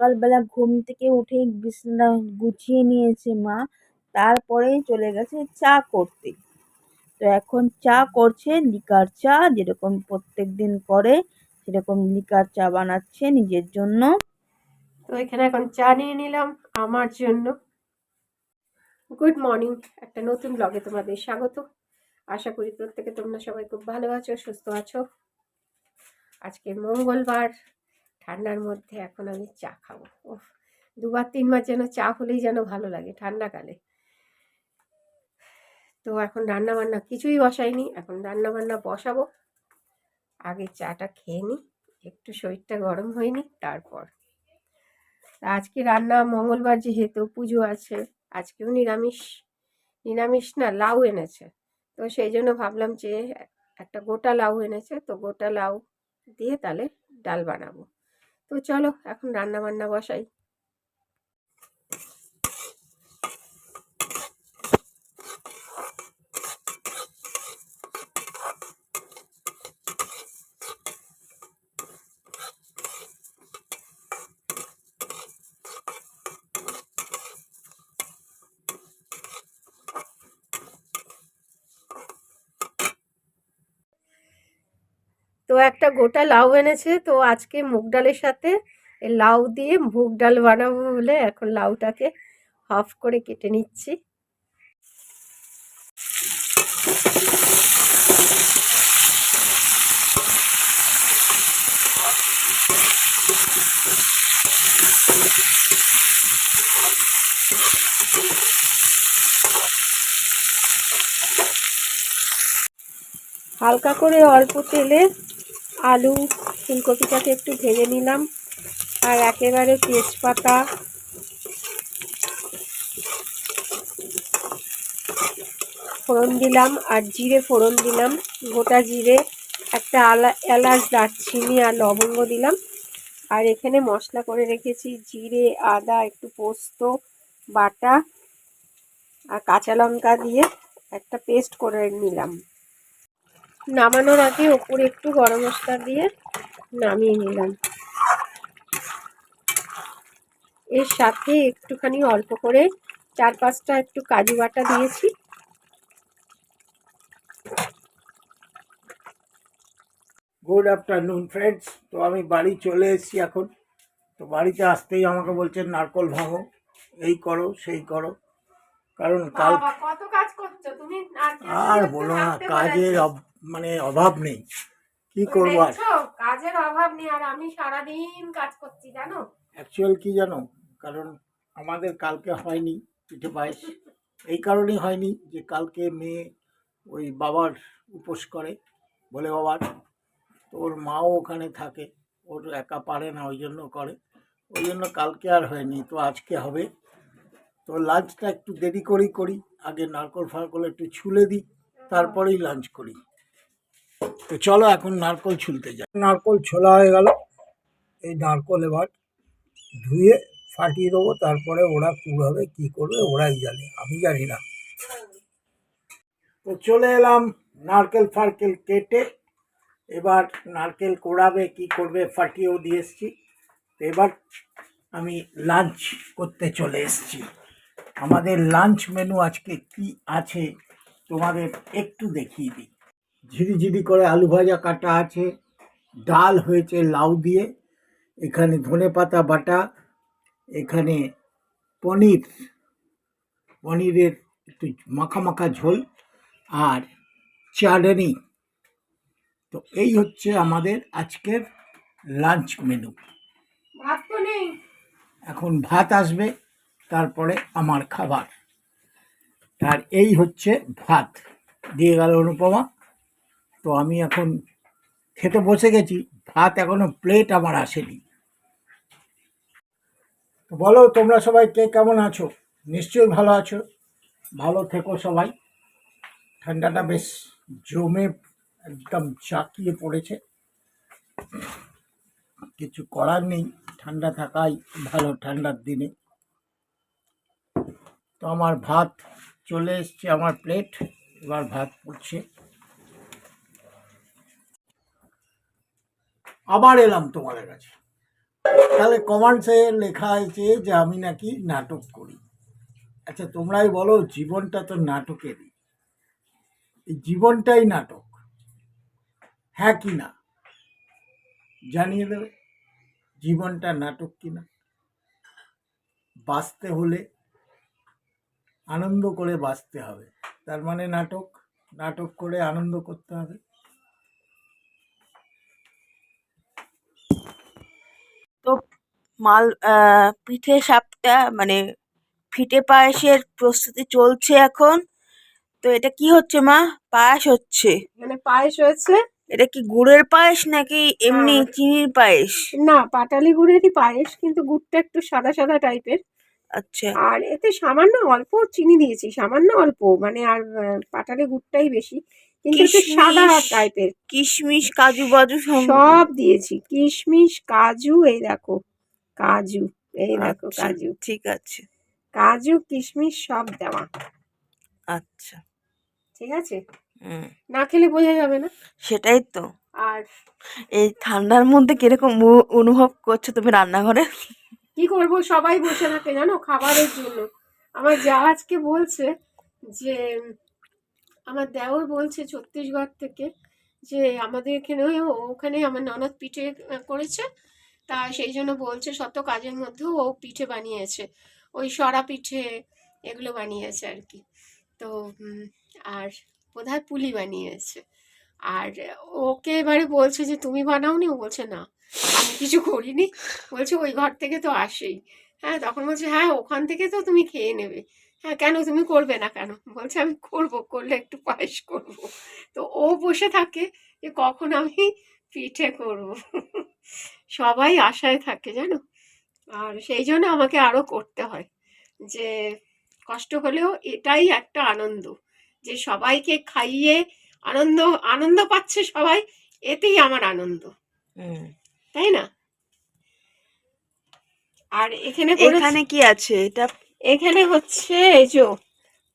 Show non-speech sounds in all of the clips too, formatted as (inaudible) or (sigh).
সকালবেলা ঘুম থেকে উঠে বিছানা গুছিয়ে নিয়েছে মা। তারপরেই চলে গেছে চা করতে। তো এখন চা করছে, লিকার চা যেরকম প্রত্যেক দিন করে, সেরকম লিকার চা বানাচ্ছে নিজের জন্য। তো এখানে এখন চা নিয়ে নিলাম আমার জন্য। গুড মর্নিং একটা নতুন ব্লগে তোমাদের স্বাগত। আশা করি প্রত্যেকে তোমরা সবাই খুব ভালো আছো, সুস্থ আছো। আজকে মঙ্গলবার ঠান্ডার মধ্যে এখন আমি চা খাব। ও দুবার তিনবার যেন চা হলেই যেন ভালো লাগে ঠান্ডাকালে। তো এখন রান্না বান্না কিছুই বসাইনি, এখন রান্না বান্না বসাবো। আগে চাটা খেয়ে নিই একটু শরীরটা গরম হয়নি তারপর। আজকে রান্না মঙ্গলবার যেহেতু পুজো আছে, আজকেও নিরামিষ। নিরামিষ না, লাউ এনেছে। তো সেই জন্য ভাবলাম যে একটা গোটা লাউ এনেছে, তো গোটা লাউ দিয়ে তাহলে ডাল বানাবো। তো চলো এখন রান্না বান্না বসাই। তো একটা গোটা লাউ এনেছে, তো আজকে মুগ ডালের সাথে লাউ দিয়ে মুগ ডাল বানাবো বলে এখন লাউটাকে হাফ করে কেটে নিচ্ছি। হালকা করে অল্প তেলে আলু, ফুলকপিটাকে একটু ভেজে নিলাম। আর একেবারে তেজপাতা। ফোড়ন দিলাম আর জিরে ফোড়ন দিলাম। গোটা জিরে, একটা আলা, এলাচ, দারচিনি আর লবঙ্গ দিলাম। আর এখানে মশলা করে রেখেছি জিরে, আদা, একটু পোস্ত, বাটা আর কাঁচা লঙ্কা দিয়ে একটা পেস্ট করে নিলাম। নামানোর আগে ওপরে একটু গরম মশলা দিয়ে নামিয়ে নিলাম। এর সাথে একটুখানি অল্প করে চার পাঁচটা একটু কাজু বাটা দিয়েছি। গুড আফটারনুন ফ্রেন্ডস তো আমি বাড়ি চলে এসেছি এখন। তো বাড়িতে আসতেই আমাকে বলছেন নারকল ভাঙো, এই করো, সেই করো। কারণ কাল কত কাজ করছ? তুমি আর বলো না কাজের মানে অভাব নেই। কি করব আর? কাজের অভাব নেই আর আমি সারাদিন কাজ করছি জানো? অ্যাকচুয়াল কি জানো? কারণ আমাদের কালকে হয়নি পিঠে পায়েস। এই কারণেই হয়নি যে কালকে মেয়ে ওই বাবার উপোস করে বলে বাবার তো ওর মাও ওখানে থাকে ওর একা পারে না ওই জন্য করে। ওই জন্য কালকে আর হয়নি তো আজকে হবে। তো লাঞ্চটা একটু দেরি করেই করি। আগে নারকল ফারকল একটু ছুলে দিই, তারপরেই লাঞ্চ করি। তো চলো এখন নারকল ছুলতে যাই। নারকল ছোলা হয়ে গেল। এই নারকল এবার ধুয়ে ফাটিয়ে দেবো, তারপরে ওরা কীভাবে কী করবে ওরাই জানে। আমি জানি না। তো চলে এলাম নারকেল ফারকেল কেটে, এবার নারকেল কোড়াবে, কি করবে ফাটিয়েও দিয়ে এসছি। এবার আমি লাঞ্চ করতে চলে এসছি। আমাদের লাঞ্চ মেনু আজকে কি আছে তোমাদের একটু দেখিয়ে দিই। ঝিরিঝিরি করে আলু ভাজা কাটা আছে ডাল হয়েছে লাউ দিয়ে এখানে ধনে পাতা বাটা এখানে পনির পনিরের একটু মাখা মাখা ঝোল আর চাটনি। তো এই হচ্ছে আমাদের আজকের লাঞ্চ মেনু ভাত তো নেই। এখন ভাত আসবে। তারপরে আমার খাবার। আর এই হচ্ছে ভাত। দিয়ে গেল অনুপমা। তো আমি এখন খেতে বসে গেছি। ভাত এখনও প্লেট আমার আসেনি। তো বলো, তোমরা সবাই কে কেমন আছো? নিশ্চয়ই ভালো আছো। ভালো থেকো সবাই। ঠান্ডাটা বেশ জমে একদম চাকিয়ে পড়েছে। কিছু করার নেই। ঠান্ডা থাকাই ভালো ঠান্ডার দিনে। তো আমার ভাত চলে এসছে আমার প্লেট এবার ভাত পড়ছে আবার এলাম তোমাদের কাছে। তাহলে কমান্ডসে লেখা আছে যে আমি নাকি নাটক করি। আচ্ছা তোমরাই বলো জীবনটা তো নাটকেরই। এই জীবনটাই নাটক। হ্যাঁ কি না? জানিয়ে দেবে। জীবনটা নাটক কিনা বাঁচতে হলে আনন্দ করে বাঁচতে হবে। তার মানে নাটক নাটক করে আনন্দ করতে হবে। তো মাল আহ, পিঠে সাপটা মানে ফিটে পায়েসের প্রস্তুতি চলছে এখন। তো এটা কি হচ্ছে মা? পায়েস হচ্ছে। মানে পায়েস হয়েছে? এটা কি গুড়ের পায়েস নাকি এমনি। চিনির পায়েস? না পাটালি গুড়েরই পায়েস কিন্তু গুড়টা একটু সাদা সাদা টাইপের আচ্ছা। আর এতে সামান্য অল্প চিনি দিয়েছি সামান্য অল্প মানে আর পাটালি গুড়টাই বেশি। কিন্তু সাদা টাইপের। কিশমিশ কাজু বাজু সব দিয়েছি। কিশমিশ কাজু এই দেখো কাজু এই দেখো আচ্ছা, কাজু। ঠিক আছে। কাজু কিশমিশ সব দেওয়া। আচ্ছা। ঠিক আছে? না খেলে বোঝা যাবে না। সেটাই তো। আর এই ঠান্ডার মধ্যে কীরকম অনুভব করছ তুমি রান্নাঘরে? কি করব? সবাই বসে থাকে, জানো? খাবারের জন্য। আমার যা আজকে বলছে যে, আমার দেওর বলছে ছত্তিশগড় থেকে যে, আমাদের এখানে ওখানে আমার ননদ পিঠে করেছে। তা সেই জন্য বলছে শত কাজের মধ্যেও ও পিঠে বানিয়েছে। ওই সরা পিঠে এগুলো বানিয়েছে আর কি। তো আর বোধহয় পুলি বানিয়েছে। আর ওকে এবারে বলছে যে, তুমি বানাওনি? ও বলছে, না। কিছু করিনি। বলছে, ওই ঘর থেকে তো আসেই। হ্যাঁ তখন বলছে হ্যাঁ ওখান থেকে তো তুমি খেয়ে নেবে। হ্যাঁ কেন? তুমি করবে না কেন? বলছে, আমি করব, করলে একটু পায়েস করব। তো ও বসে থাকে যে, কখন আমি পিঠে করব? সবাই আশায় থাকে, জানো? আর সেই জন্য আমাকে আরও করতে হয় যে, কষ্ট হলেও এটাই একটা আনন্দ যে, সবাইকে খাইয়ে আনন্দ আনন্দ পাচ্ছে সবাই, এতেই আমার আনন্দ। তাই না? আর এখানে এখানে কি আছে? এটা এখানে হচ্ছে এই যে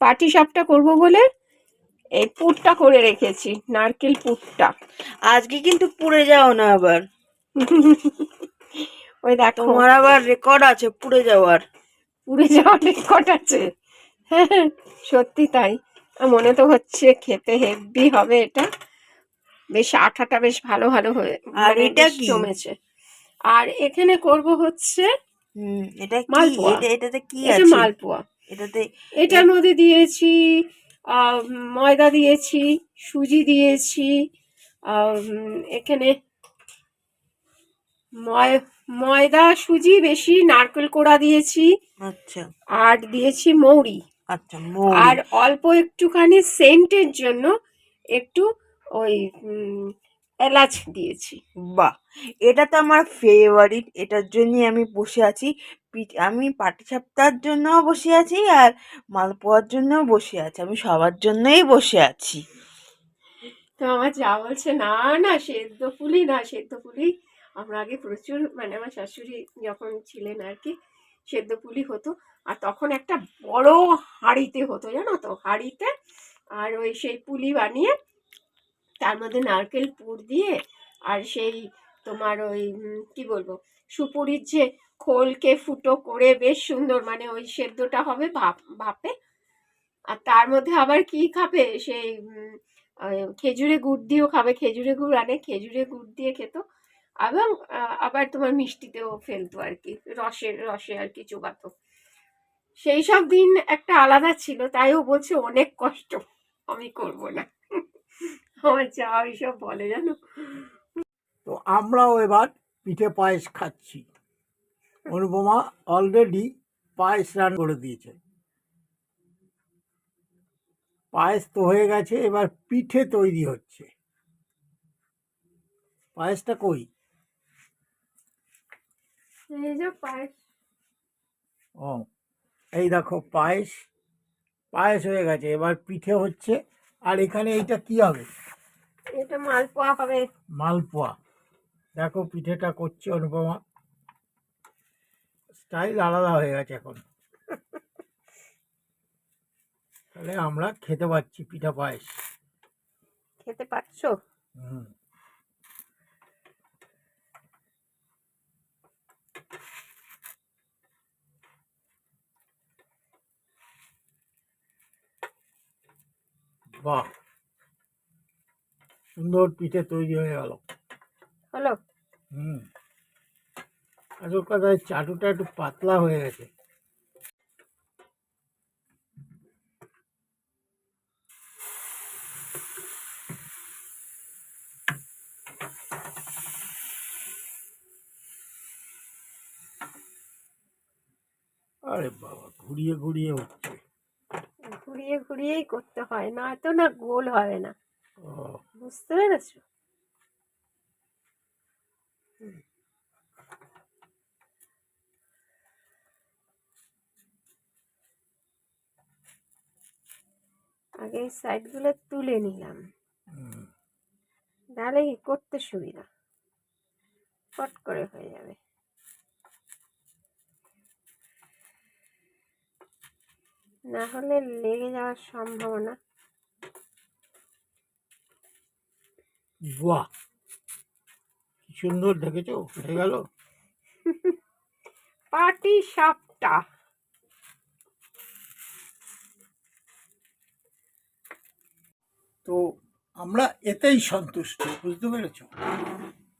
পাটি সাপটা করব বলে এই পুরটা করে রেখেছি নারকেল পুরটা। আজকে কিন্তু পুড়ে যাও না আবার। (laughs) ওই দেখো। তোমার আবার রেকর্ড আছে পুড়ে যাওয়ার। পুড়ে যাওয়ার রেকর্ড আছে। (laughs) সত্যি তাই। মনে তো হচ্ছে খেতে হেভি হবে এটা। বেশ আঠাটা বেশ ভালো ভালো হয়ে আর মানে এটা কি? জমেছে। আর এখানে করব হচ্ছে এটা মালপোয়া। এটা এটাতে কি আছে? মালপোয়া। এটাতে এটার মধ্যে দিয়েছি ময়দা দিয়েছি সুজি দিয়েছি এখানে ময়- ময়দা সুজি বেশি নারকেল কোড়া দিয়েছি আচ্ছা। আর দিয়েছি মৌরি। আচ্ছা মৌরি। আর অল্প একটুখানি সেন্টের জন্য একটু ওই এলাচ দিয়েছি। বাহ! এটা তো আমার ফেভারিট এটার জন্যই আমি বসে আছি। আমি পাটিসাপটার জন্যও বসে আছি আর মালপোয়ার জন্যও বসে আছি। আমি সবার জন্যই বসে আছি। তো আমার যা বলছে, না না, সেদ্ধ পুলি, না, সেদ্ধ পুলি। আমরা আগে প্রচুর মানে আমার শাশুড়ি যখন ছিলেন আর কি, সেদ্ধ পুলি হতো। আর তখন একটা বড় হাঁড়িতে হতো, জানো তো, হাঁড়িতে। আর ওই সেই পুলি বানিয়ে তার মধ্যে নারকেল পুর দিয়ে আর সেই তোমার ওই কি বলব, সুপুরির যে খোলকে ফুটো করে বেশ সুন্দর মানে ওই সেদ্ধটা হবে ভাপ, ভাপে। আর তার মধ্যে আবার কি খাবে? সেই খেজুরে গুড় দিয়েও খাবে। খেজুরে গুড় আনে, খেজুরে গুড় দিয়ে খেত। এবং আবার তোমার মিষ্টিতেও ফেলতো আর কি, রসে রসে আর কি চোবাতো। সেই সব দিন একটা আলাদা ছিল, তাই ও বলছে অনেক কষ্ট, আমি করব না। আমার যা এইসব বলে জানো। তো আমরাও এবার পিঠে পায়েস খাচ্ছি। অনুপমা অলরেডি পায়েস রান করে দিয়েছে। পায়েস তো হয়ে গেছে এবার পিঠে তৈরি হচ্ছে। পায়েসটা কই? ও এই দেখো পায়েস। পায়েস হয়ে গেছে এবার পিঠে হচ্ছে আর এখানে এইটা কি হবে? এটা মালপোয়া হবে। মালপোয়া। দেখো পিঠেটা করছে অনুপমা। স্টাইল আলাদা হয়ে গেছে এখন। তাহলে আমরা খেতে পাচ্ছি পিঠা পায়েস। খেতে পাচ্ছ? হুম। বাহ সুন্দর পিঠে তৈরি হয়ে গেল। হলো? হুম। আসল কথা চাটুটা একটু পাতলা হয়ে গেছে। আরে বাবা ঘুরিয়ে ঘুরিয়ে হচ্ছে। ঘুরিয়ে ঘুরিয়েই করতে হয় নয়তো না গোল হবে না। বুঝতে পেরেছ? আগে সাইডগুলো তুলে নিলাম। তাহলে করতে সুবিধা? ফট করে হয়ে যাবে। না হলে লেগে যাওয়ার সম্ভাবনা। বাহ! কি সুন্দর দেখেছ? হয়ে গেল। (laughs) পাটি সাপটা। তো আমরা এতেই সন্তুষ্ট বুঝতে পেরেছ?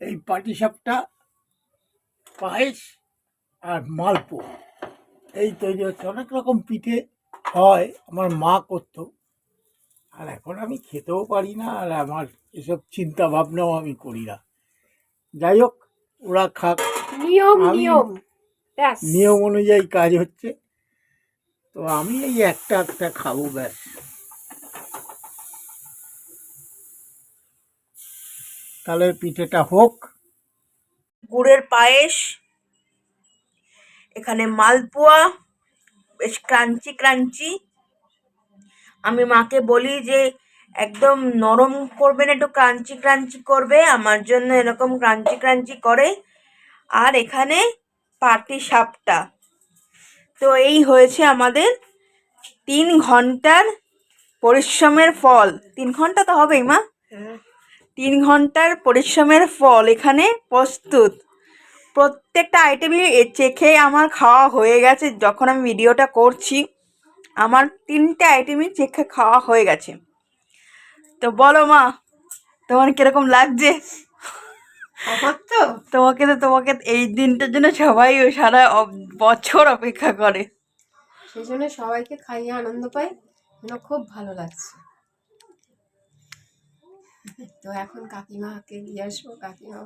এই পাটিসাপটা পায়েস আর মালপো এই তৈরি হচ্ছে। অনেক রকম পিঠে হয় আমার মা করতো। আর এখন আমি খেতেও পারি না আর আমার এসব চিন্তা ভাবনাও আমি করি না। যাই হোক ওরা খাক। নিয়ম নিয়ম। নিয়ম অনুযায়ী কাজ হচ্ছে। তো আমি এই একটা একটা খাব ব্যাস। তাহলে পিঠেটা হোক। গুড়ের পায়েস এখানে মালপোয়া। বেশ ক্রাঞ্চি ক্রাঞ্চি। আমি মাকে বলি যে একদম নরম করবে না একটু ক্রাঞ্চি ক্রাঞ্চি করবে। আমার জন্য এরকম ক্রাঞ্চি ক্রাঞ্চি করে। আর এখানে পাটি সাপটা। তো এই হয়েছে আমাদের তিন ঘণ্টার পরিশ্রমের ফল। তিন ঘণ্টা তো হবেই মা। হ্যাঁ। তিন ঘণ্টার পরিশ্রমের ফল এখানে প্রস্তুত। প্রত্যেকটা আইটেমই চেখে আমার খাওয়া হয়ে গেছে যখন আমি ভিডিওটা করছি। আমার তিনটে আইটেমই চেখে খাওয়া হয়ে গেছে। তো বলো মা তোমার কীরকম লাগছে? তো? তোমাকে তো তোমাকে এই দিনটার জন্য সবাই সারা বছর অপেক্ষা করে। সেই জন্য সবাইকে খাইয়ে আনন্দ পাই খুব ভালো লাগছে। তো এখন কাকিমাকে দিয়ে আসব কাকিমা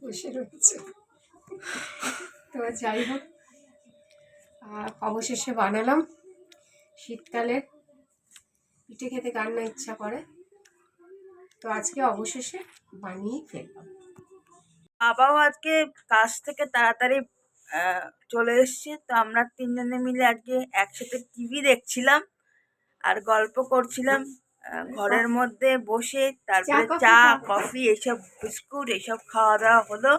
বসে রয়েছে। তো যাই হোক অবশেষে বানালাম শীতকালে। পিঠে খেতে কার না ইচ্ছা করে। তো আজকে অবশেষে বানিয়ে ফেললাম। বাবাও আজকে কাজ থেকে তাড়াতাড়ি চলে এসছে। তো আমরা তিনজনে মিলে আজকে একসাথে টিভি দেখছিলাম আর গল্প করছিলাম। ঘরের মধ্যে বসে তারপরে চা কফি এইসব বিস্কুট এইসব খাওয়া দাওয়া হলো।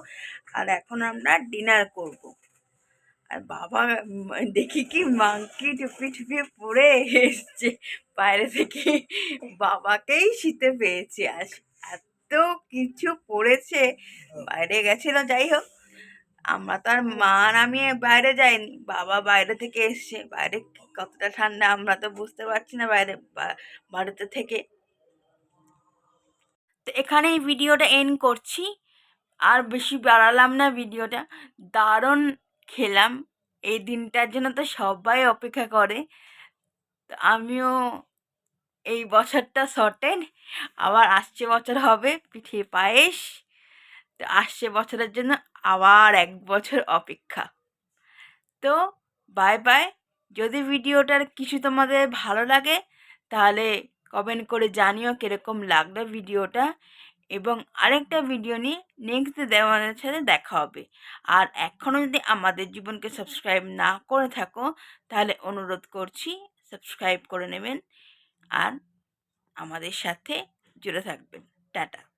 আর এখন আমরা ডিনার করব। আর বাবা দেখি কি মাংকি টুপি টুপি পরে এসছে। বাইরে থেকে বাবাকেই শীতে পেয়েছে। আর এত কিছু পড়েছে। বাইরে গেছিল যাই হোক। আমরা তো আর মা আর আমি বাইরে যাইনি, বাবা বাইরে থেকে এসছে, বাইরে কতটা ঠান্ডা আমরা তো বুঝতে পারছি না বাইরে বাড়িতে থেকে। তো এখানেই ভিডিওটা এন্ড করছি, আর বেশি বাড়ালাম না ভিডিওটা, দারুণ খেলাম, এই দিনটার জন্য তো সবাই অপেক্ষা করে। তো আমিও এই বছরটা সর্টেড আবার আসছে বছর হবে, পিঠে পায়েস, তো আসছে বছরের জন্য আবার এক বছর অপেক্ষা। তো বাই বাই যদি ভিডিওটার কিছু তোমাদের ভালো লাগে, তাহলে কমেন্ট করে জানিও কীরকম লাগল ভিডিওটা। এবং আরেকটা ভিডিও নিয়ে নেক্সট আমাদের সাথে দেখা হবে। আর এখনও যদি আমাদের জীবনকে সাবস্ক্রাইব না করে থাকো, তাহলে অনুরোধ করছি সাবস্ক্রাইব করে নেবেন। আর আমাদের সাথে জুড়ে থাকবেন। টাটা।